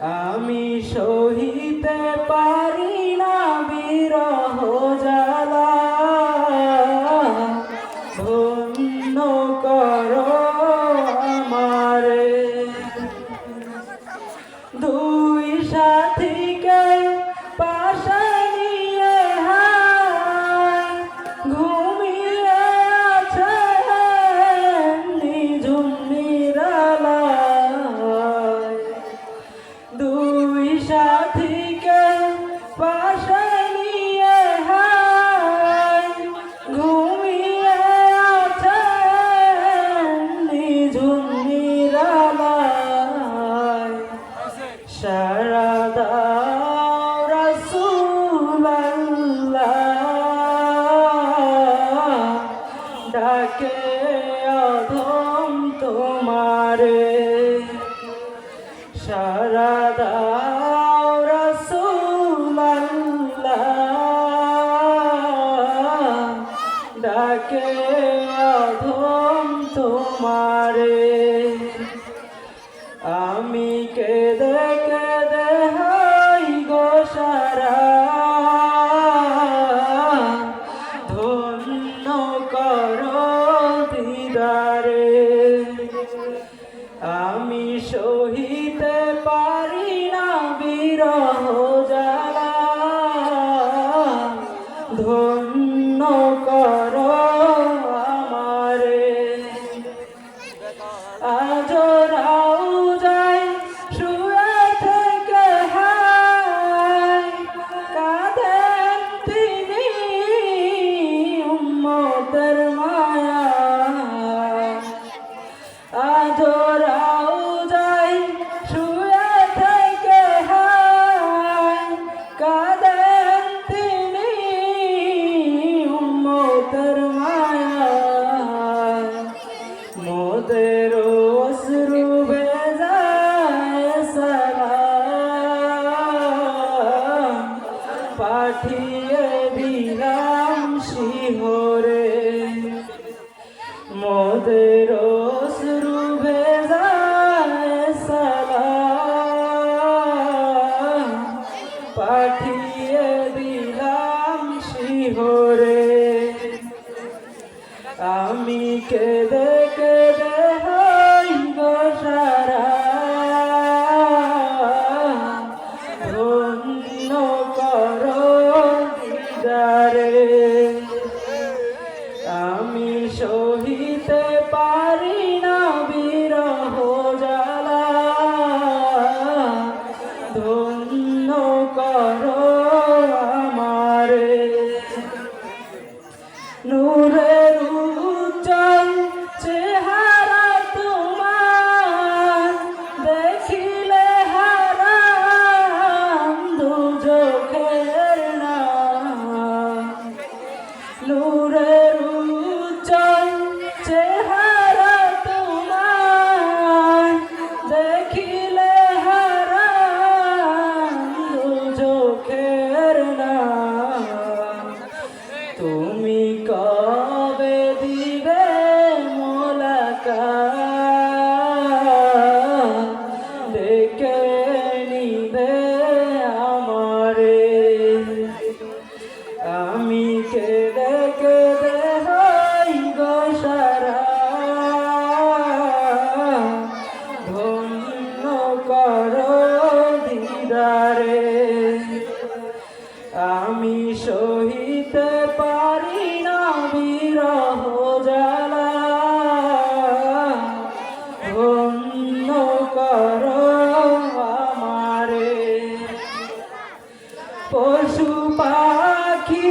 আমি শহীদ তোমারে মোরে মোদের শুরু ভেজা সালাম। পাঠিয়ে দিলাম শিহরে। আমি কেঁদে আমি সহিতে পারি না বিরহ জ্বালা। অন্য কর আমারে। পশু পাখি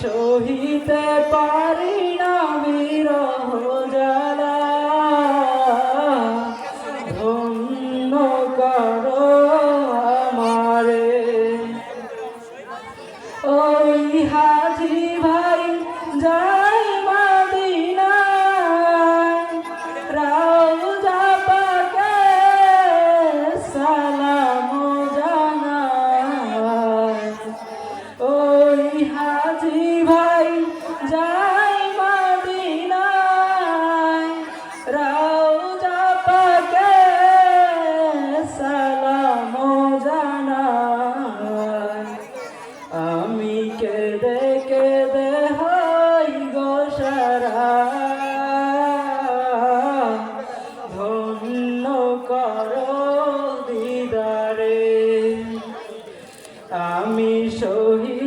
সহিতে পারি না বিরহ করো ওই ভাই যাই আমি কেঁদে কেঁদে হই গোসারা ধন্য কর দিদারে। আমি সহিতে